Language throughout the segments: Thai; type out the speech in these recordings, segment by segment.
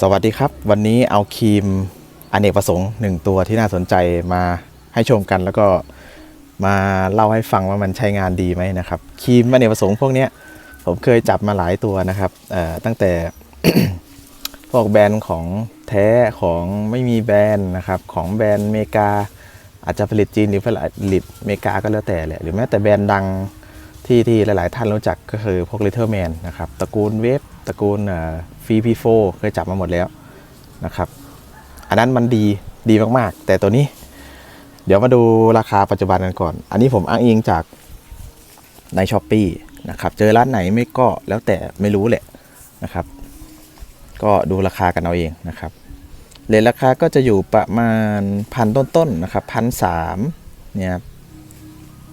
สวัสดีครับ วันนี้เอาครีมอเนกประสงค์หนึ่งตัวที่น่าสนใจมาให้ชมกัน แล้วก็มาเล่าให้ฟังว่ามันใช้งานดีไหมนะครับครีมอเนกประสงค์พวกนี้ผมเคยจับมาหลายตัวนะครับตั้งแต่พวกแบรนด์ของแท้ของไม่มีแบรนด์นะครับของแบรนด์เมกา อาจจะผลิตจีนหรือผลิตเมกาก็แล้วแต่แหละหรือแม้แต่แบรนด์ดังที่ที่หลาย ๆ ท่านรู้จักก็คือพวก Little Man นะครับตระกูลเวฟตระกูล ฟรีพีโฟเคยจับมาหมดแล้วนะครับ อันนั้นมันดีดีมากๆ แต่ตัวนี้ เดี๋ยวมาดูราคาปัจจุบันกันก่อน อันนี้ผมอ้างอิงจากในช้อปปีนะครับ เจอร้านไหนไม่ก็แล้วแต่ไม่รู้แหละนะครับ ก็ดูราคากันเอาเองนะครับเลทราคาก็จะอยู่ประมาณพันต้นๆนะครับพันสามเนี่ย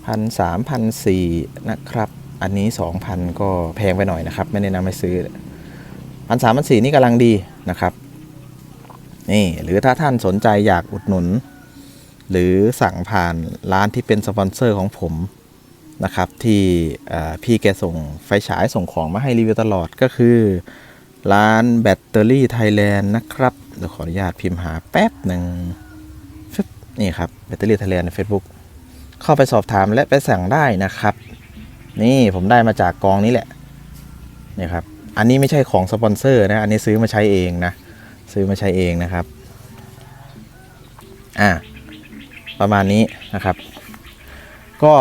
พันสามพันสี่นะครับ อันนี้สองพันก็แพงไปหน่อยนะครับ ไม่แนะนำให้ซื้อ พันสามพันสี่นี่กำลังดีนะครับนี่หรือถ้าท่านสนใจอยากอุดหนุน หรือสั่งผ่านร้านที่เป็นสปอนเซอร์ของผมนะครับที่พี่แกส่งไฟฉายส่งของมาให้รีวิวตลอดก็คือร้านแบตเตอรี่ไทยแลนด์นะครับเดี๋ยวขออนุญาตพิมพ์หาแป๊บหนึ่งนี่ครับแบตเตอรี่ไทยแลนด์ใน Facebook เข้าไปสอบถามและไปสั่งได้นะครับ นี่ผมได้มาจากกองนี้แหละนี่ครับ อันนี้ไม่ใช่ของสปอนเซอร์นะ อันนี้ซื้อมาใช้เองนะ ซื้อมาใช้เองนะครับ อ่า ประมาณนี้นะครับ ก็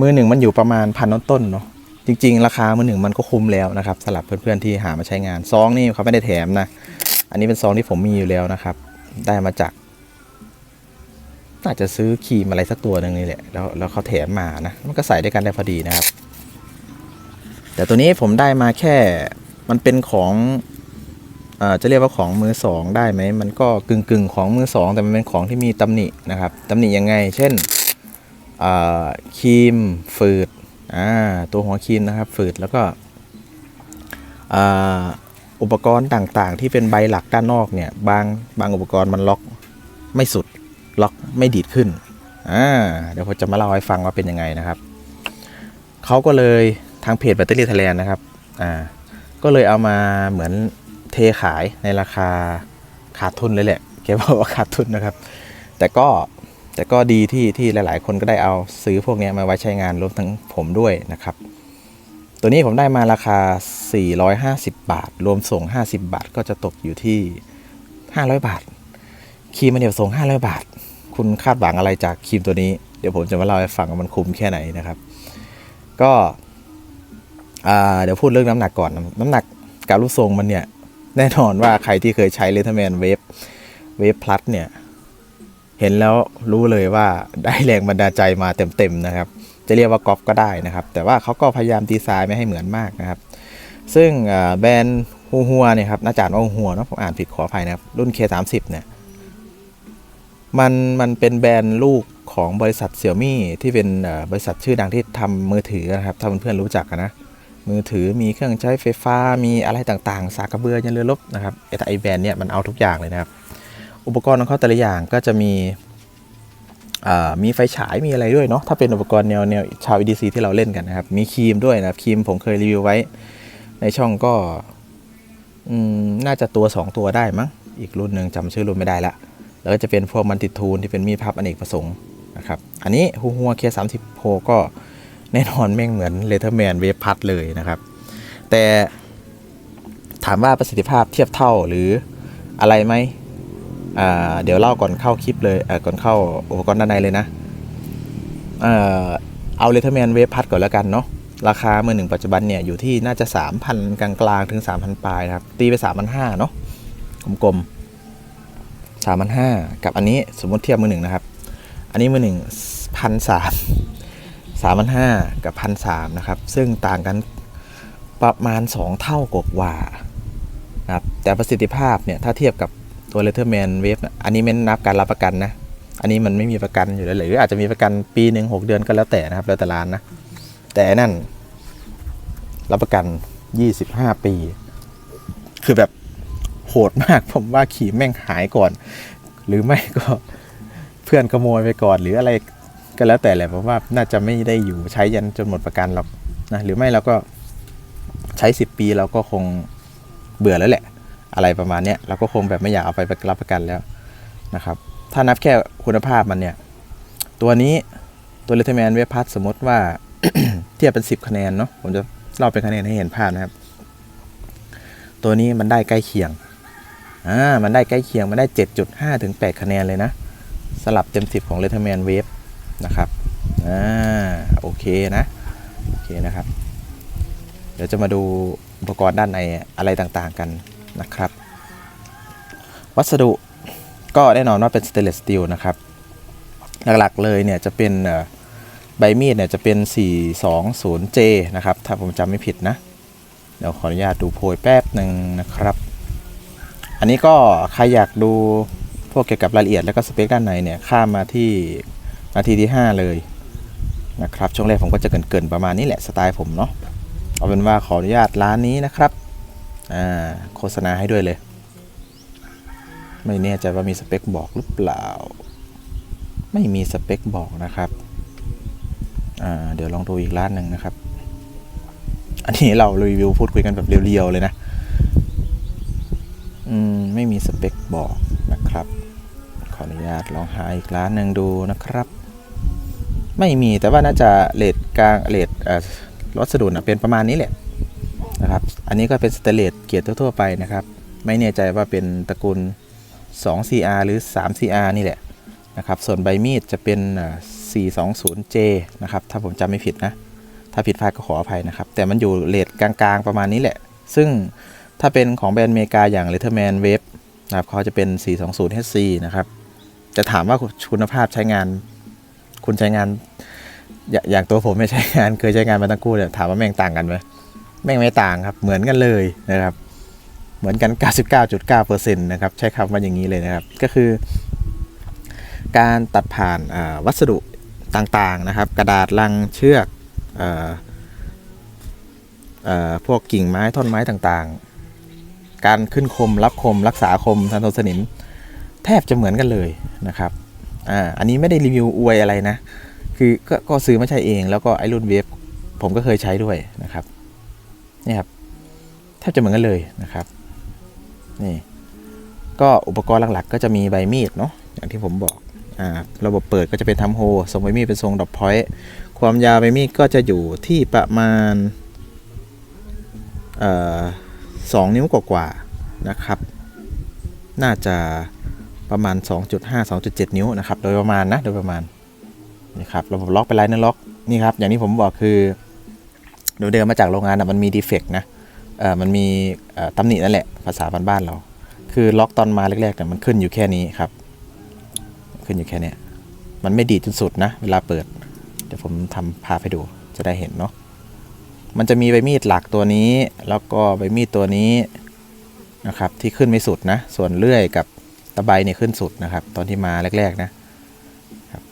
มือหนึ่งมันอยู่ประมาณพันต้นเนาะ จริง ๆ ราคามือหนึ่งมันก็คุ้มแล้วนะครับสำหรับเพื่อนๆที่หามาใช้งานซองนี่เขาไม่ได้แถมนะ อันนี้เป็นซองที่ผมมีอยู่แล้วนะครับ ได้มาจากน่าจะซื้อครีมอะไรสักตัวหนึ่งนี่แหละแล้วแล้วเขาแถมมานะ มันก็ใส่ด้วยกันได้พอดีนะครับ แต่ตัวนี้ผมได้มาแค่มันเป็นของเอ่อจะเรียกว่าของมือสองได้ไหมมันก็กึ่งกึ่งๆของมือสองแต่มันเป็นของที่มีตำหนินะครับตำหนิยังไง เช่นครีมฝืดอ่าตัวหัวครีมนะครับฝืดแล้วก็อ่าอุปกรณ์ต่างๆ ที่เป็นใบหลักด้านนอกเนี่ยบางบางอุปกรณ์มันล็อกไม่สุดล็อกไม่ดีดขึ้นอ่าเดี๋ยวผมจะมาเล่าให้ฟังว่าเป็นยังไงนะครับเขาก็เลย ทางเพจแบตเตอรี่ไทยแลนด์นะครับอ่าก็เลยเอามาเหมือนเทขายในราคาขาดทุนเลยแหละแกบอกว่าขาดทุนนะครับ แต่ก็แต่ก็ดีที่ที่หลาย ๆ คนก็ได้เอาซื้อพวกนี้มาไว้ใช้งานรวมทั้งผมด้วยนะครับ ตัวนี้ผมได้มาราคา 450 บาท รวมส่ง 50 บาท ก็จะตกอยู่ที่ 500 บาท ครีมมันเดียวส่ง 500 บาท คุณคาดหวังอะไรจากครีมตัวนี้ เดี๋ยวผมจะมาเล่าให้ฟังว่ามันคุ้มแค่ไหนนะครับ ก็ เดี๋ยวพูดเรื่องน้ำหนักก่อนน้ำหนักการรูปทรงมันเนี่ย แน่นอนว่าใครที่เคยใช้เลเทอร์แมนเวฟเวฟพลัสเนี่ย เห็นแล้วรู้เลยว่าได้แรงบันดาลใจมาเต็มๆนะครับ จะเรียกว่ากอปก็ได้นะครับ แต่ว่าเขาก็พยายามดีไซน์ไม่ให้เหมือนมากนะครับ ซึ่งแบรนด์ฮูฮัวเนี่ยครับน่าจะอ่านว่าฮูฮัวเนาะผมอ่านผิดขออภัยนะครับ รุ่น K30 เนี่ยมันมันเป็นแบรนด์ลูกของบริษัทเสี่ยมี่ที่เป็นบริษัทชื่อดังที่ทำมือถือนะครับ ถ้าเพื่อนๆรู้จักนะ มือถือมีเครื่องใช้ไฟฟ้ามีอะไรต่างๆ สากกระเบือยันเรือรบนะครับไอ้แต่ไอแบรนด์เนี่ยมันเอาทุกอย่างเลยนะครับ อุปกรณ์ของเขาแต่ละอย่างก็จะมีมีไฟฉายมีอะไรด้วยเนาะถ้าเป็นอุปกรณ์แนวแนวชาว EDC ที่เราเล่นกันนะครับ มีครีมด้วยนะครับครีมผมเคยรีวิวไว้ ในช่องก็น่าจะตัว 2 ตัวได้มั้งอีกรุ่นหนึ่งจำชื่อรุ่นไม่ได้ละแล้วก็จะเป็นพวกมันติดทูลที่เป็นมีดพับอเนกประสงค์นะครับอันนี้ฮูฮัวเคสามสิบโก็ แน่นอนแม่งเหมือนเลเทอร์แมนเวฟพัดเลยนะครับ แต่ถามว่าประสิทธิภาพเทียบเท่าหรืออะไรไหมเดี๋ยวเล่าก่อนเข้าคลิปเลยก่อนเข้าอุปกรณ์ด้านในเลยนะ เอาเลเทอร์แมนเวฟพัดก่อนแล้วกันเนาะราคามือหนึ่งปัจจุบันเนี่ยอยู่ที่น่าจะ 3,000 กลางๆถึง 3,000 ปลายนะครับ ตีไป 3,500เนาะกลมๆ3,500 กับอันนี้สมมติเทียบมือหนึ่งนะครับ อันนี้มือหนึ่งพันสาม สามพันห้ากับพันสามนะครับ ซึ่งต่างกันประมาณ 2 เท่ากว่านะครับแต่ประสิทธิภาพเนี่ย ถ้าเทียบกับตัวเลเทอร์แมนเวฟอันนี้ไม่นับการรับประกันนะ อันนี้มันไม่มีประกันอยู่แล้วหรืออาจจะมีประกันปีหนึ่งหกเดือนก็แล้วแต่นะครับ แล้วแต่ร้านนะ แต่นนั่น รับประกัน 25 ปี คือแบบโหดมากผมว่าขี่แม่งหายก่อน หรือไม่ก็เพื่อนขโมยไปก่อนหรืออะไร ก็แล้วแต่แหละผมว่าน่าจะไม่ได้อยู่ใช้ยันจนหมดประกันหรอกนะหรือไม่เราก็ใช้ 10 ปีเราก็คงเบื่อแล้วแหละ อะไรประมาณเนี้ยเราก็คงแบบไม่อยากเอาไปรับประกันแล้วนะครับ ถ้านับแค่คุณภาพมันเนี่ย ตัวนี้ตัวเลทแมนเวพัสสมมติว่าเทียบเป็น 10 คะแนนเนาะผมจะเล่าเป็นคะแนนให้เห็นภาพนะครับ ตัวนี้มันได้ใกล้เคียงอ่ามันได้ใกล้เคียงมันได้ 7.5ถึง8คะแนนเลยนะสลับเต็ม 10 ของเลทแมนเวฟ นะครับอ่าโอเคนะโอเคนะครับ เดี๋ยวจะมาดูอุปกรณ์ด้านในอะไรต่างๆกันนะครับ วัสดุก็แน่นอนว่าเป็นสเตนเลสสตีลนะครับ หลักๆเลยเนี่ยจะเป็นใบมีดเนี่ยจะเป็น 420J นะครับ ถ้าผมจำไม่ผิดนะ เดี๋ยวขออนุญาตดูโพยแป๊บหนึ่งนะครับ อันนี้ก็ใครอยากดูพวกเกี่ยวกับรายละเอียดแล้วก็สเปคด้านในเนี่ยข้ามมาที่ นาทีที่ 5 เลยนะครับช่วงแรกผมก็จะเกรินๆประมาณนี้แหละสไตล์ผมเนาะเอาเป็นว่าขออนุญาตร้านนี้นะครับโฆษณาให้ด้วยเลย ไม่แน่ใจว่ามีสเปคบอกหรือเปล่า ไม่มีสเปคบอกนะครับเดี๋ยวลองดูอีกร้านหนึ่งนะครับ อันนี้เรารีวิวพูดคุยกันแบบเรียวๆเลยนะอืมไม่มีสเปคบอกนะครับ ขออนุญาตลองหาอีกร้านหนึ่งดูนะครับ ไม่มีแต่ว่าน่าจะเลทกลางเลทเอ่อวัสดุนะเป็นประมาณนี้แหละนะครับอันนี้ก็เป็นสเตเลสเกียร์ทั่ว ๆ ไปนะครับ ไม่แน่ใจว่าเป็นตระกูล 2CR หรือ 3CR นี่แหละนะครับส่วนใบมีดจะเป็นเอ่อ 420J นะครับถ้าผมจำไม่ผิดนะถ้าผิดพลาดก็ขออภัยนะครับ แต่มันอยู่เลทกลางๆ ประมาณนี้แหละ ซึ่งถ้าเป็นของแบรนด์อเมริกาอย่าง Letterman Wave นะครับเขาจะเป็น 420HC นะครับ จะถามว่าคุณภาพใช้งาน คุณใช้งานอย่าอย่างตัวผมไม่ใช้งานเคยใช้งานมาตั้งคู่เนี่ยถามว่าแม่งต่างกันไหมแม่งไม่ต่างครับ เหมือนกันเลยนะครับ เหมือนกัน 99.9%นะครับใช้คำว่าอย่างนี้เลยนะครับ ก็คือ การตัดผ่านวัสดุต่างๆนะครับ กระดาษลังเชือกออพวกกิ่งไม้ท่อนไม้ต่างๆ การขึ้นคมรับคมรักษาคมทันทนสนิมแทบจะเหมือนกันเลยนะครับ อ่าอันนี้ไม่ได้รีวิวอวยอะไรนะ คือก็ก็ซื้อมาใช้เองแล้วก็ไอรุ่นเวฟผมก็เคยใช้ด้วยนะครับนี่ครับแทบจะเหมือนกันเลยนะครับนี่ก็อุปกรณ์หลักๆ ก็จะมีใบมีดเนาะอย่างที่ผมบอกอ่าระบบเปิดก็จะเป็นทำโฮทรงใบมีดเป็นทรงดอกพอยต์ความยาวใบมีดก็จะอยู่ที่ประมาณสองนิ้วกว่าๆนะครับ น่าจะ ประมาณ 2.5 2.7 นิ้วนะครับ โดยประมาณนะ โดยประมาณนี่ครับระบบล็อกเป็นไลน์เนอร์ล็อกนี่ครับ อย่างที่ผมบอกคือโดยเดิมมาจากโรงงานนะมันมีดีเฟกต์นะเออมันมีเอ่อตำหนินั่นแหละภาษาบ้านๆเรา คือล็อกตอนมาแรกๆเนี่ยมันขึ้นอยู่แค่นี้ครับ ขึ้นอยู่แค่นี้มันไม่ดีจนสุดนะ เวลาเปิด เดี๋ยวผมทำภาพให้ดูจะได้เห็นเนาะมันจะมีใบมีดหลักตัวนี้ แล้วก็ใบมีดตัวนี้นะครับ ที่ขึ้นไม่สุดนะ ส่วนเลื่อยกับะไบเนี่ยขึ้นสุดนะครับ ตอนที่มาแรก ๆ นะครับ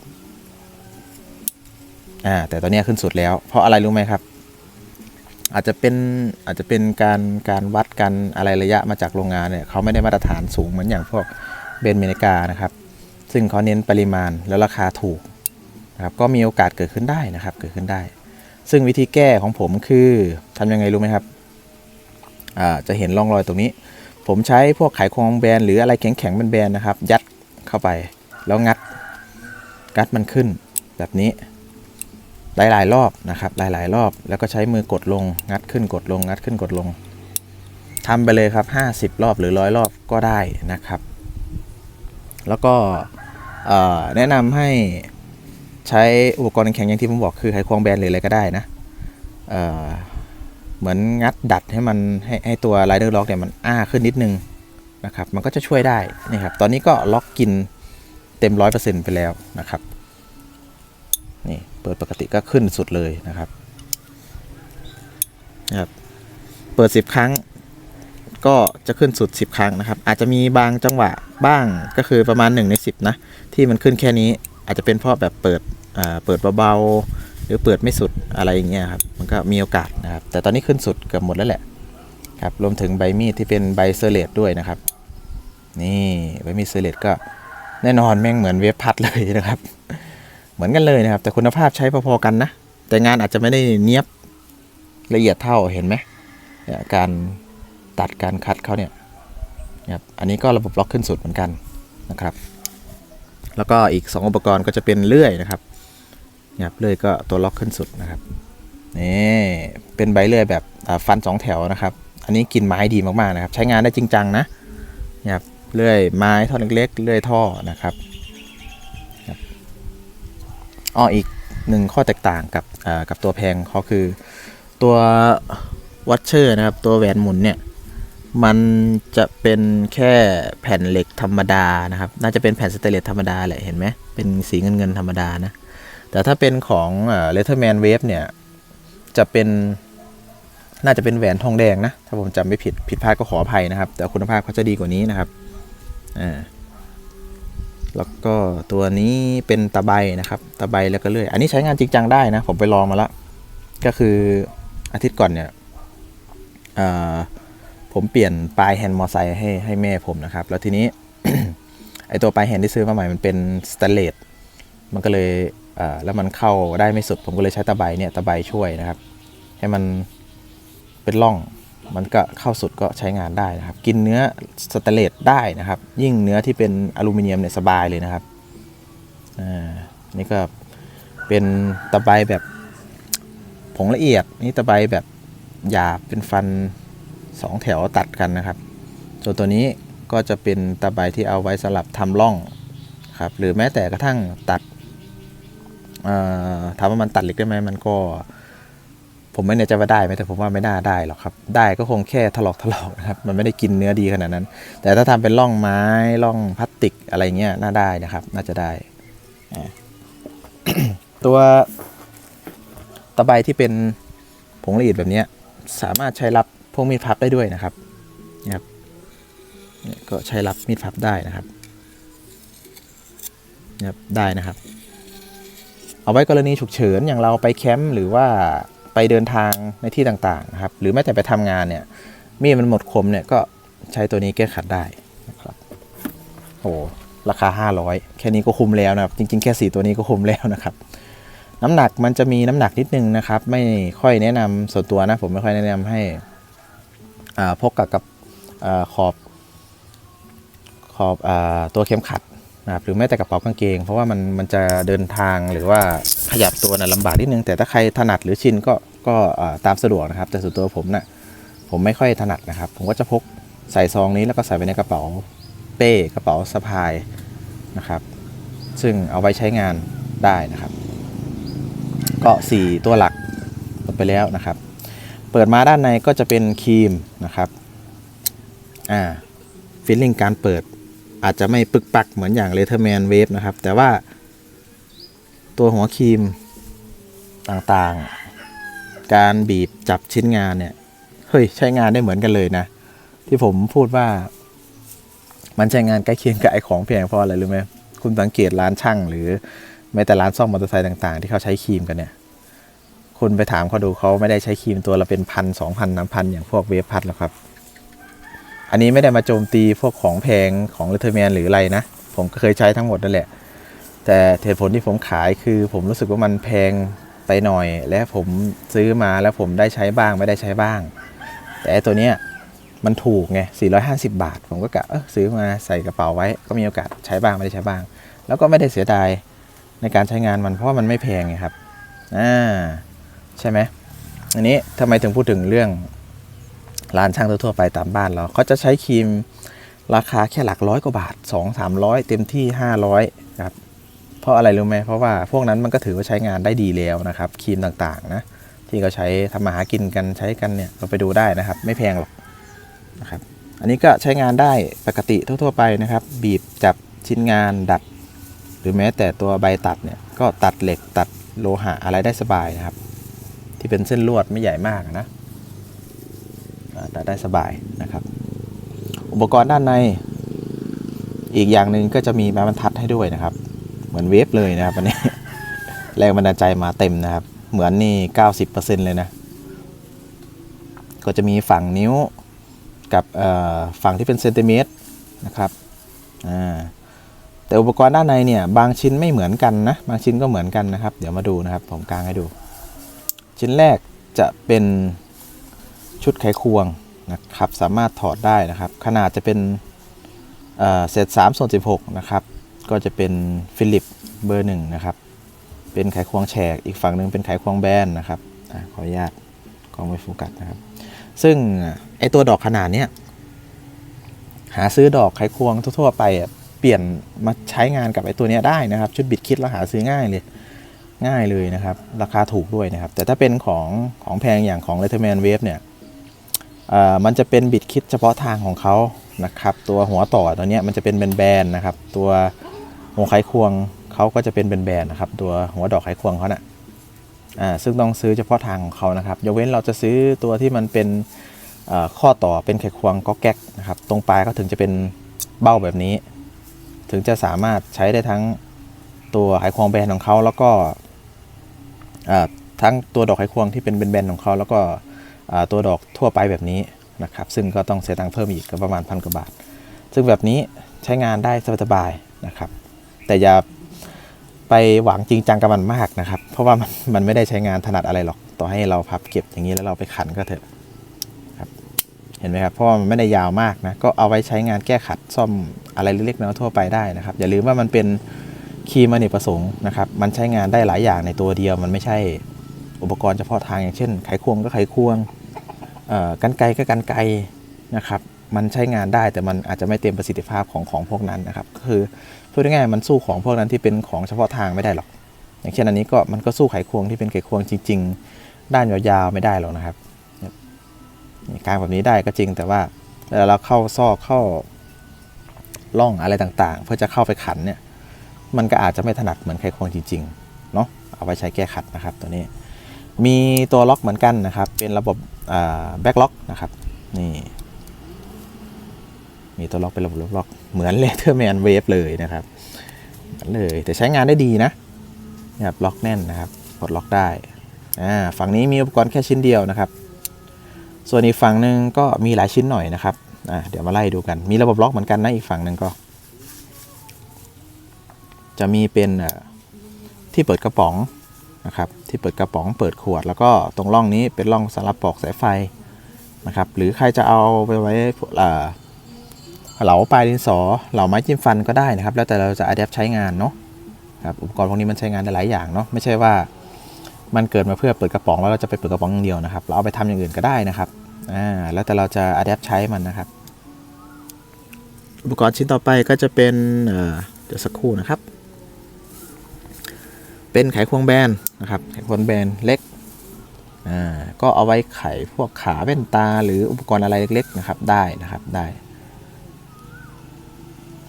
อ่าแต่ตอนนี้ขึ้นสุดแล้ว เพราะอะไรรู้ไหมครับ อาจจะเป็นอาจจะเป็นการการวัดกันอะไรระยะมาจากโรงงานเนี่ยเขาไม่ได้มาตรฐานสูงเหมือนอย่างพวกเบนเมเนกานะครับ ซึ่งเขาเน้นปริมาณแล้วราคาถูกนะครับก็มีโอกาสเกิดขึ้นได้นะครับ เกิดขึ้นได้ ซึ่งวิธีแก้ของผมคือทำยังไงรู้ไหมครับอ่าจะเห็นร่องรอยตรงนี้ ผมใช้พวกไขควงแบนหรืออะไรแข็งๆเป็นแบนๆนะครับ ยัดเข้าไปแล้วงัดงัดมันขึ้นแบบนี้ หลายๆ รอบนะครับ หลายๆ รอบ แล้วก็ใช้มือกดลงงัดขึ้นกดลง งัดขึ้นกดลงทำไปเลยครับ 50 รอบหรือร้อยรอบก็ได้นะครับ แล้วก็แนะนำให้ใช้อุปกรณ์แข็งๆอย่างที่ผมบอกคือไขควงแบนหรืออะไรก็ได้นะ เหมือนงัดดัดให้มันให้ให้ตัวไรเดอร์ล็อกเนี่ยมันอ้าขึ้นนิดนึงนะครับ มันก็จะช่วยได้นี่ครับ ตอนนี้ก็ล็อกกินเต็มร้อยเปอร์เซ็นต์ไปแล้วนะครับ นี่เปิดปกติก็ขึ้นสุดเลยนะครับนะครับ เปิด 10 ครั้ง ก็จะขึ้นสุด 10 ครั้งนะครับ อาจจะมีบางจังหวะบ้างก็คือประมาณ 1 ใน 10 นะ ที่มันขึ้นแค่นี้อาจจะเป็นเพราะแบบเปิดอ่าเปิดเบาๆ หรือเปิดไม่สุดอะไรอย่างเงี้ยครับมันก็มีโอกาสนะครับ แต่ตอนนี้ขึ้นสุดเกือบหมดแล้วแหละครับรวมถึงใบมีดที่เป็นใบเซอร์เลตด้วยนะครับ นี่ใบมีดเซอร์เลตก็แน่นอนแม่งเหมือนเวฟพัดเลยนะครับ เหมือนกันเลยนะครับ แต่คุณภาพใช้พอๆกันนะ แต่งานอาจจะไม่ได้เนี้ยบละเอียดเท่าเห็นไหมเนี่ยการตัดการคัดเขาเนี่ยนะครับอันนี้ก็ระบบล็อกขึ้นสุดเหมือนกันนะครับ แล้วก็อีก 2 อุปกรณ์ก็จะเป็นเลื่อยนะครับ ยับเลื่อยก็ตัวล็อกขึ้นสุดนะครับนี่เป็นใบเลื่อยแบบฟันสองแถวนะครับ อันนี้กินไม้ดีมากๆนะครับ ใช้งานได้จริงจังนะนะครับเลื่อยไม้ท่อนเล็กๆเลื่อยท่อนะครับอ้ออีกหนึ่งข้อแตกต่างกับกับตัวแพงเขาคือตัววัชเชอร์นะครับ ตัวแหวนหมุนเนี่ยมันจะเป็นแค่แผ่นเหล็กธรรมดานะครับ น่าจะเป็นแผ่นสเตเลสธรรมดาแหละเห็นไหมเป็นสีเงินเงินธรรมดานะ แต่ถ้าเป็นของเลเทอร์แมนเวฟเนี่ย จะเป็นน่าจะเป็นแหวนทองแดงนะ ถ้าผมจำไม่ผิดผิดพลาดก็ขออภัยนะครับ แต่คุณภาพเขาจะดีกว่านี้นะครับอ่าแล้วก็ตัวนี้เป็นตะไบนะครับตะไบแล้วก็เลื่อยอันนี้ใช้งานจริงจังได้นะ ผมไปลองมาแล้วก็คืออาทิตย์ก่อนเนี่ยอ่าผมเปลี่ยนปลายแฮนด์มอไซค์ให้ให้แม่ผมนะครับ แล้วทีนี้ ไอตัวปลายแฮนด์ที่ซื้อมาใหม่มันเป็นสแตนเลสมันก็เลย แล้วมันเข้าได้ไม่สุด ผมก็เลยใช้ตะไบเนี่ยตะไบช่วยนะครับ ให้มันเป็นร่องมันก็เข้าสุดก็ใช้งานได้นะครับ กินเนื้อสแตเลสได้นะครับ ยิ่งเนื้อที่เป็นอลูมิเนียมเนี่ยสบายเลยนะครับอ่านี่ก็เป็นตะไบแบบผงละเอียดนี่ตะไบแบบหยาบเป็นฟันสองแถวตัดกันนะครับส่วนตัวนี้ก็จะเป็นตะไบที่เอาไว้สำหรับทำร่องครับหรือแม้แต่กระทั่งตัด ถามว่ามันตัดเหล็กได้ไหมมันก็ ผมไม่แน่ใจว่าได้ไหมแต่ผมว่าไม่น่าได้หรอกครับ ได้ก็คงแค่ถลอกถลอกนะครับ มันไม่ได้กินเนื้อดีขนาดนั้น แต่ถ้าทำเป็นร่องไม้ร่องพลาสติกอะไรเงี้ยน่าได้นะครับ น่าจะได้ตัวตะไบที่เป็นผงละเอียดแบบนี้สามารถใช้รับพวกมีดพับได้ด้วยนะครับนี่ครับนี่ก็ใช้รับมีดพับได้นะครับนี่ครับได้นะครับ เอาไว้กรณีฉุกเฉินอย่างเราไปแคมป์หรือว่าไปเดินทางในที่ต่างๆนะครับหรือแม้แต่ไปทำงานเนี่ยมีดมันหมดคมเนี่ยก็ใช้ตัวนี้แก้ขัดได้นะครับโอ้ราคา 500 แค่นี้ก็คุ้มแล้วนะครับ จริงๆ แค่ 4 ตัวนี้ก็คุ้มแล้วนะครับ น้ำหนักมันจะมีน้ำหนักนิดนึงนะครับ ไม่ค่อยแนะนำส่วนตัวนะ ผมไม่ค่อยแนะนำให้พกกับกับอขอบขอบอตัวเข็มขัด นะครับหรือแม้แต่กระเป๋ากางเกง เพราะว่ามันมันจะเดินทางหรือว่าขยับตัวนะลำบากนิดนึง แต่ถ้าใครถนัดหรือชินก็ก็ตามสะดวกนะครับ แต่ส่วนตัวผมนะ่ะผมไม่ค่อยถนัดนะครับ ผมก็จะพกใส่ซองนี้แล้วก็ใส่ไว้ในกระเป๋าเป้กระเป๋าสะพายนะครับ ซึ่งเอาไว้ใช้งานได้นะครับ ก็ 4 ตัวหลักหมดไปแล้วนะครับ เปิดมาด้านในก็จะเป็นครีมนะครับอ่าฟิลลิ่งการเปิด อาจจะไม่ปึกปักเหมือนอย่าง l e t h e r m a n Wave นะครับ แต่ว่าตัวหัวครีมต่างๆ การบีบจับชิ้นงานเนี่ย เฮ้ย ใช้งานได้เหมือนกันเลยนะ ที่ผมพูดว่า มันใช้งานใกล้เคียงกับไอของแพงเพราะอะไรรู้ไหมคุณสังเกตร้านช่างหรือแม้แต่ร้านซ่อมมอเตอร์ไซค์ต่างๆ ที่เขาใช้ครีมกันเนี่ยคุณไปถามเขาดูเขาไม่ได้ใช้ครีมตัวละเป็นพันสองพันน้ำพันอย่างพวกเวฟพัดหรอกครับ อันนี้ไม่ได้มาโจมตีพวกของแพงของเลเทอร์แมนหรืออะไรนะ ผมก็เคยใช้ทั้งหมดนั่นแหละ แต่เหตุผลที่ผมขายคือผมรู้สึกว่ามันแพงไปหน่อย และผมซื้อมาแล้วผมได้ใช้บ้างไม่ได้ใช้บ้าง แต่ตัวเนี้ยมันถูกไง 450 บาท ผมก็กะเออซื้อมาใส่กระเป๋าไว้ ก็มีโอกาสใช้บ้างไม่ได้ใช้บ้าง แล้วก็ไม่ได้เสียดายในการใช้งานมันเพราะมันไม่แพงไงครับ อ่า ใช่ไหม อันนี้ทำไมถึงพูดถึงเรื่อง ร้านช่างทั่วไปตามบ้านเราเขาจะใช้ครีมราคาแค่หลักร้อยกว่าบาท 2 300 เต็มที่ 500ครับเพราะอะไรรู้ไหมเพราะว่าพวกนั้นมันก็ถือว่าใช้งานได้ดีแล้วนะครับครีมต่างๆนะที่เขาใช้ทำมาหากินกันใช้กันเนี่ยเราไปดูได้นะครับ ไม่แพงหรอกนะครับอันนี้ก็ใช้งานได้ปกติทั่ว ๆ ไปนะครับ บีบจับชิ้นงานดัด หรือแม้แต่ตัวใบตัดเนี่ยก็ตัดเหล็กตัดโลหะอะไรได้สบายนะครับ ที่เป็นเส้นลวดไม่ใหญ่มากนะ ได้สบายนะครับ อุปกรณ์ด้านในอีกอย่างหนึ่งก็จะมีไม้บรรทัดให้ด้วยนะครับ เหมือนเวฟเลยนะครับอันนี้แรงบันดาลใจมาเต็มนะครับ เหมือนนี่ 90%เลยนะ ก็จะมีฝั่งนิ้วกับฝั่งที่เป็นเซนติเมตรนะครับแต่อุปกรณ์ด้านในเนี่ยบางชิ้นไม่เหมือนกันนะ บางชิ้นก็เหมือนกันนะครับ เดี๋ยวมาดูนะครับ ผมกลางให้ดู ชิ้นแรกจะเป็น ชุดไขควงนะครับสามารถถอดได้นะครับ ขนาดจะเป็นเอ่อเศษ3ส่วน16นะครับ ก็จะเป็นฟิลิปเบอร์หนึ่งนะครับ เป็นไขควงแฉก อีกฝั่งหนึ่งเป็นไขควงแบนนะครับอขออนุญาตกล้องไม่โฟกัสนะครับ ซึ่งไอตัวดอกขนาดเนี้ยหาซื้อดอกไขควงทั่วๆไปเปลี่ยนมาใช้งานกับไอตัวเนี้ยได้นะครับ ชุดบิดคิดแล้วหาซื้อง่ายเลยง่ายเลยนะครับ ราคาถูกด้วยนะครับ แต่ถ้าเป็นของของแพงอย่างของ l e t t e r m a n Wave เนี่ย มันจะเป็นบิดคิดเฉพาะทางของเขานะครับ ตัวหัวต่อตัวนี้มันจะเป็นแบนๆนะครับ ตัวหัวไขควงเขาก็จะเป็นแบนๆนะครับ ตัวหัวดอกไขควงเขาน่ะอ่าซึ่งต้องซื้อเฉพาะทางของเขานะครับยกเว้นเราจะซื้อตัวที่มันเป็นข้อต่อเป็นไขควงก็แก๊กนะครับ ตรงปลายก็ถึงจะเป็นเบ้าแบบนี้ ถึงจะสามารถใช้ได้ทั้งตัวไขควงแบนของเขาแล้วก็ทั้งตัวดอกไขควงที่เป็นแบนๆของเขาแล้วก็ ตัวดอกทั่วไปแบบนี้นะครับ ซึ่งก็ต้องเสียตังค์เพิ่มอีกก็ประมาณพันกว่าบาท ซึ่งแบบนี้ใช้งานได้สบายๆนะครับ แต่อย่าไปหวังจริงจังกับมันมากนะครับ เพราะว่ามันมันไม่ได้ใช้งานถนัดอะไรหรอก ต่อให้เราพับเก็บอย่างนี้แล้วเราไปขันก็เถอะครับเห็นไหมครับ เพราะว่ามันไม่ได้ยาวมากนะ ก็เอาไว้ใช้งานแก้ขัดซ่อมอะไรเล็กๆน้อยๆทั่วไปได้นะครับ อย่าลืมว่ามันเป็นคีย์อเนกประสงค์นะครับ มันใช้งานได้หลายอย่างในตัวเดียว มันไม่ใช่อุปกรณ์เฉพาะทางอย่างเช่น ไขควงก็ไขควง กันไกรก็กันไกรนะครับมันใช้งานได้แต่มันอาจจะไม่เต็มประสิทธิภาพของของพวกนั้นนะครับก็คือพูดง่ายๆมันสู้ของพวกนั้นที่เป็นของเฉพาะทางไม่ได้หรอก อย่างเช่นอันนี้ก็มันก็สู้ไขควงที่เป็นไขควงจริง ๆ ด้านยาวๆไม่ได้หรอกนะครับกลางแบบนี้ได้ก็จริงแต่ว่าเวลาเราเข้าซอกเข้าร่องอะไรต่างๆ เพื่อจะเข้าไปขันเนี่ยมันก็อาจจะไม่ถนัดเหมือนไขควงจริงๆเนาะเอาไว้ใช้แก้ขัดนะครับตัวนี้ มีตัวล็อกเหมือนกันนะครับ เป็นระบบ แบ็กล็อกนะครับนี่มีตัวล็อกเป็นระบบล็อกเหมือนเลเทอร์แมนเวฟเลยนะครับเหมือนเลยแต่ใช้งานได้ดีนะนี่ครับล็อกแน่นนะครับกดล็อกได้อ่าฝั่งนี้มีอุปกรณ์แค่ชิ้นเดียวนะครับ ส่วนอีกฝั่งหนึ่งก็มีหลายชิ้นหน่อยนะครับอ่าเดี๋ยวมาไล่ดูกันมีระบบล็อกเหมือนกันนะอีกฝั่งหนึ่งก็ จะมีเป็นที่เปิดกระป๋อง นะครับที่เปิดกระป๋องเปิดขวด แล้วก็ตรงร่องนี้เป็นร่องสำหรับปอกสายไฟนะครับหรือใครจะเอาไปไว้เหลาปลายดินสอเหลาไม้จิ้มฟันก็ได้นะครับ แล้วแต่เราจะอัดแอปใช้งานเนาะครับอุปกรณ์พวกนี้มันใช้งานได้หลายอย่างเนาะไม่ใช่ว่ามันเกิดมาเพื่อเปิดกระป๋องแล้วเราจะไปเปิดกระป๋องอย่างเดียวนะครับ เราเอาไปทำอย่างอื่นก็ได้นะครับอ่าแล้วแต่เราจะอัดแอปใช้มันนะครับ อุปกรณ์ชิ้นต่อไปก็จะเป็นเอ่อเดี๋ยวสักครู่นะครับ เป็นไขควงแบนนะครับไขควงแบนเล็กอ่าก็เอาไว้ไขพวกขาแว่นตาหรืออุปกรณ์อะไรเล็กๆนะครับได้นะครับได้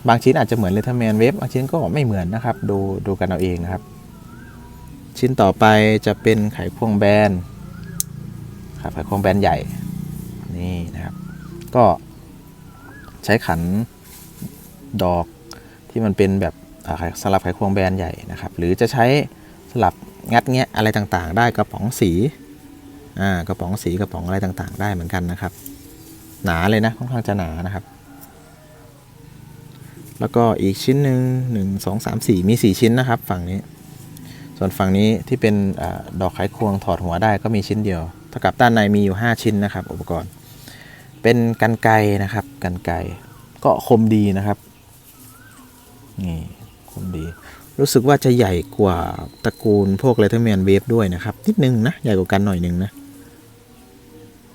บางชิ้นอาจจะเหมือนเลเทอร์แมนเวฟบบางชิ้นก็ไม่เหมือนนะครับ ดูดูกันเอาเองนะครับ ชิ้นต่อไปจะเป็นไขควงแบนครับไขควงแบนใหญ่นี่นะครับ ก็ใช้ขันดอกที่มันเป็นแบบสลับไขควงแบรนด์ใหญ่นะครับ หรือจะใช้ สลับงัดแงะอะไรต่างๆ ได้กระป๋องสีอ่ากระป๋องสีกระป๋องอะไรต่างๆ ได้เหมือนกันนะครับ หนาเลยนะค่อนข้างจะหนานะครับ แล้วก็อีกชิ้นหนึ่งหนึ่งสองสามสี่มีสี่ชิ้นนะครับ ฝั่งนี้ ส่วนฝั่งนี้ที่เป็นอดอกไขควงถอดหัวได้ก็มีชิ้นเดียวเท่ากับด้านในมีอยู่ 5 ชิ้นนะครับ อุปกรณ์ เป็นกันไกนะครับกันไกก็คมดีนะครับนี่คมดี รู้สึกว่าจะใหญ่กว่าตระกูลพวกเลเทอร์แมนเวฟด้วยนะครับ นิดนึงนะ ใหญ่กว่ากันหน่อยนึงนะ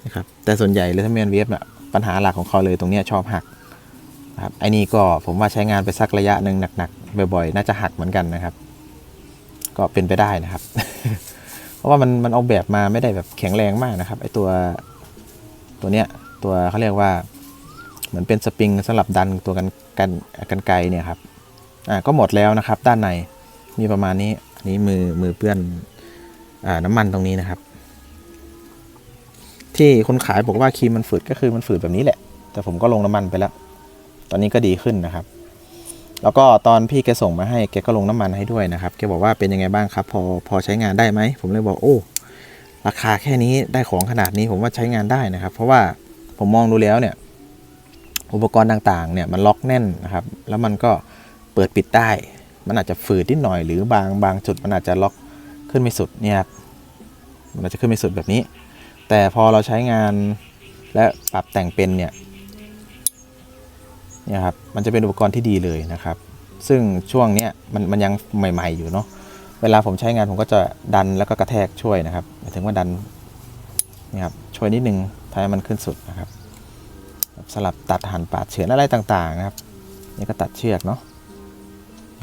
นะครับแต่ส่วนใหญ่เลเทอร์แมนเวฟอะปัญหาหลักของเขาเลยตรงนี้ชอบหักครับไอ้นี่ก็ผมว่าใช้งานไปสักระยะหนึ่งหนักๆ บ่อยๆ น่าจะหักเหมือนกันนะครับ ก็เป็นไปได้นะครับ เพราะว่ามันมันออกแบบมาไม่ได้แบบแข็งแรงมากนะครับไอตัวตัวเนี้ยตัวเขาเรียกว่า เหมือนเป็นสปริงสำหรับดันตัวกันกันกันไกลเนี่ยครับ อ่าก็หมดแล้วนะครับ ด้านในมีประมาณนี้อันนี้มือมือเปื้อนอ่าน้ำมันตรงนี้นะครับ ที่คนขายบอกว่าครีมมันฝืดก็คือมันฝืดแบบนี้แหละ แต่ผมก็ลงน้ำมันไปแล้ว ตอนนี้ก็ดีขึ้นนะครับ แล้วก็ตอนพี่แกส่งมาให้แกก็ลงน้ำมันให้ด้วยนะครับแกบอกว่าเป็นยังไงบ้างครับ พอพอใช้งานได้ไหมผมเลยบอกโอ้ราคาแค่นี้ได้ของขนาดนี้ผมว่าใช้งานได้นะครับ เพราะว่าผมมองดูแล้วเนี่ย อุปกรณ์ต่างๆ เนี่ยมันล็อกแน่นนะครับ แล้วมันก็ เปิดปิดได้ มันอาจจะฝืดนิดหน่อยหรือบางบางจุดมันอาจจะล็อกขึ้นไม่สุดเนี่ยครับมันอาจจะขึ้นไม่สุดแบบนี้ แต่พอเราใช้งานและปรับแต่งเป็นเนี่ยเนี่ยครับมันจะเป็นอุปกรณ์ที่ดีเลยนะครับ ซึ่งช่วงเนี้ยมันมันยังใหม่ๆอยู่เนาะเวลาผมใช้งานผมก็จะดันแล้วก็กระแทกช่วยนะครับหมายถึงว่าดันนี่ครับช่วยนิดนึงทำให้มันขึ้นสุดนะครับ สลับตัดหันปาดเฉือนอะไรต่างๆนะครับ นี่ก็ตัดเชือกเนาะ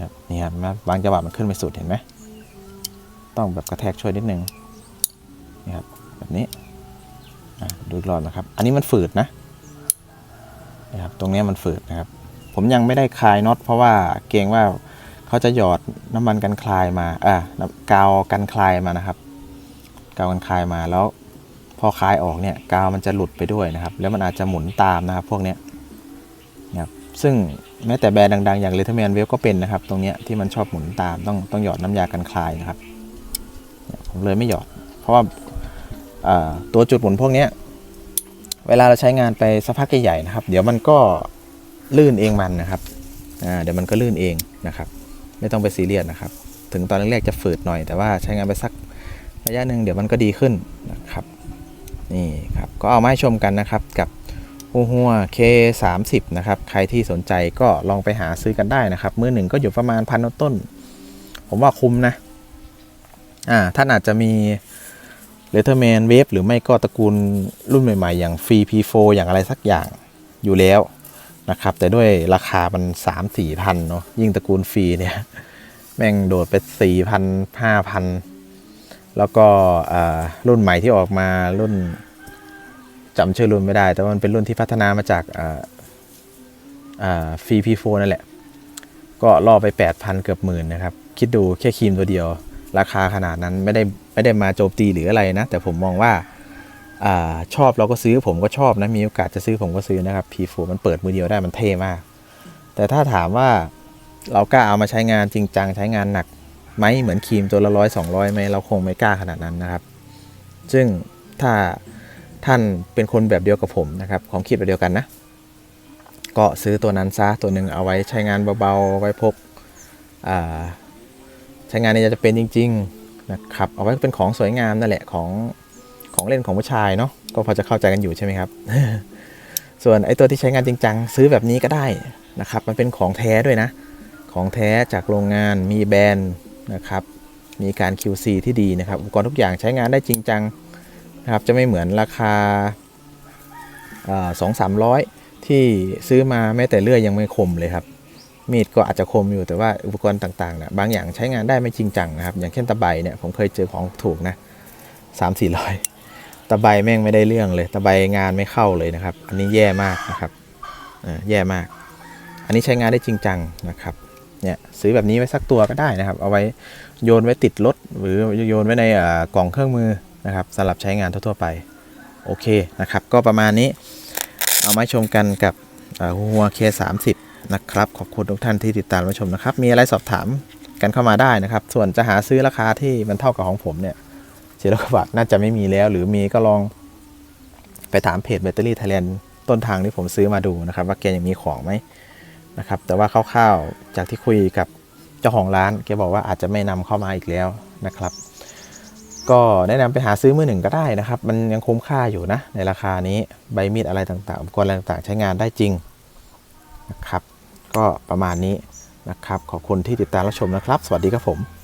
ครับนี่ครับบางจังหวะมันขึ้นไม่สุดเห็นไหมต้องแบบกระแทกช่วยนิดนึงนี่ครับแบบนี้ดูรอบนะครับ อันนี้มันฝืดนะนะครับตรงนี้มันฝืดนะครับ ผมยังไม่ได้คลายน็อตเพราะว่าเกรงว่าเขาจะหยอดน้ำมันกันคลายมาอะกาวกันคลายมานะครับกาวกันคลายมาแล้วพอคลายออกเนี่ยกาวมันจะหลุดไปด้วยนะครับ แล้วมันอาจจะหมุนตามนะครับ พวกนี้นะครับซึ่ง แม้แต่แบรนด์ดังๆ อย่างเลเทอร์แมนเวลก็เป็นนะครับ ตรงเนี้ยที่มันชอบหมุนตามต้องต้องหยอดน้ำยากันคลายนะครับผมเลยไม่หยอด เพราะว่าตัวจุดหมุนพวกเนี้ยเวลาเราใช้งานไปสักพักใหญ่ๆนะครับ เดี๋ยวมันก็ลื่นเองมันนะครับเดี๋ยวมันก็ลื่นเองนะครับ ไม่ต้องไปซีเรียสนะครับ ถึงตอนแรกๆจะฝืดหน่อยแต่ว่าใช้งานไปสักระยะหนึ่งเดี๋ยวมันก็ดีขึ้นนะครับนี่ครับก็เอามาให้ชมกันนะครับกับ หัวหัว K30 นะครับ ใครที่สนใจก็ลองไปหาซื้อกันได้นะครับ มือหนึ่งก็อยู่ประมาณพันต้น ผมว่าคุ้มนะ อ่า ท่านอาจจะมีเลเทอร์แมนเวฟหรือไม่ก็ตระกูลรุ่นใหม่ๆ อย่างฟรี P4 อย่างอะไรสักอย่างอยู่แล้วนะครับ แต่ด้วยราคามัน 3 4พันเนาะยิ่งตระกูลฟรีเนี่ย แม่งโดดไป 4 0 0 0 5,000 แล้วก็อ่ารุ่นใหม่ที่ออกมารุ่น จำชื่อรุ่นไม่ได้ แต่ว่ามันเป็นรุ่นที่พัฒนามาจากฟรีพีโฟนั่นแหละ ก็ล่อไป 8,000 เกือบหมื่นนะครับ คิดดูแค่ครีมตัวเดียว ราคาขนาดนั้นไม่ได้ไม่ได้มาโจมตีหรืออะไรนะ แต่ผมมองว่าอชอบเราก็ซื้อผมก็ชอบนะ มีโอกาสจะซื้อผมก็ซื้อนะครับ P4 มันเปิดมือเดียวได้มันเท่มาก แต่ถ้าถามว่าเรากล้าเอามาใช้งานจริงจังใช้งานหนักไหมเหมือนครีมตัวละร้อยสองร้อยไหมเราคงไม่กล้าขนาดนั้นนะครับ ซึ่งถ้า ท่านเป็นคนแบบเดียวกับผมนะครับความคิดแบบเดียวกันนะ ก็ซื้อตัวนั้นซะตัวหนึ่งเอาไว้ใช้งานเบาๆไว้พกอ่าใช้งานนี้จะเป็นจริงๆนะครับเอาไว้เป็นของสวยงามนั่นแหละของของเล่นของผู้ชายเนาะก็พอจะเข้าใจกันอยู่ใช่ไหมครับ ส่วนไอ้ตัวที่ใช้งานจริงจังซื้อแบบนี้ก็ได้นะครับ มันเป็นของแท้ด้วยนะ ของแท้จากโรงงานมีแบรนด์นะครับ มีการ QC ที่ดีนะครับ อุปกรณ์ทุกอย่างใช้งานได้จริงจัง นะครับจะไม่เหมือนราคาสองสามร้อยที่ซื้อมาแม้แต่เลื่อยยังไม่คมเลยครับ มีดก็อาจจะคมอยู่แต่ว่าอุปกรณ์ต่างๆนะบางอย่างใช้งานได้ไม่จริงจังนะครับ อย่างเช่นตะไบเนี่ยผมเคยเจอของถูกนะสามสี่ร้อยตะไบแม่งไม่ได้เรื่องเลย ตะไบงานไม่เข้าเลยนะครับ อันนี้แย่มากนะครับแย่มาก อันนี้ใช้งานได้จริงจังนะครับเนี่ยซื้อแบบนี้ไว้สักตัวก็ได้นะครับ เอาไว้โยนไว้ติดรถหรือโยนไว้ในกล่องเครื่องมือ นะครับสำหรับใช้งานทั่ว ๆ ไป โอเคนะครับ ก็ประมาณนี้เอามาชมกันกับหัวเคสามสิบนะครับ ขอบคุณทุกท่านที่ติดตามรับชมนะครับ มีอะไรสอบถามกันเข้ามาได้นะครับ ส่วนจะหาซื้อราคาที่มันเท่ากับของผมเนี่ยเจรกบาทน่าจะไม่มีแล้ว หรือมีก็ลองไปถามเพจแบตเตอรี่ไทยแลนด์ต้นทางที่ผมซื้อมาดูนะครับ ว่าแกยังมีของไหมนะครับ แต่ว่าคร่าวๆจากที่คุยกับเจ้าของร้านแกบอกว่าอาจจะไม่นำเข้ามาอีกแล้วนะครับ ก็แนะนำไปหาซื้อมือหนึ่งก็ได้นะครับ มันยังคุ้มค่าอยู่นะ ในราคานี้ใบมีดอะไรต่างๆอุปกรณ์อะไรต่างๆ ใช้งานได้จริงนะครับ ก็ประมาณนี้นะครับ ขอบคุณที่ติดตามรับชมนะครับ สวัสดีครับผม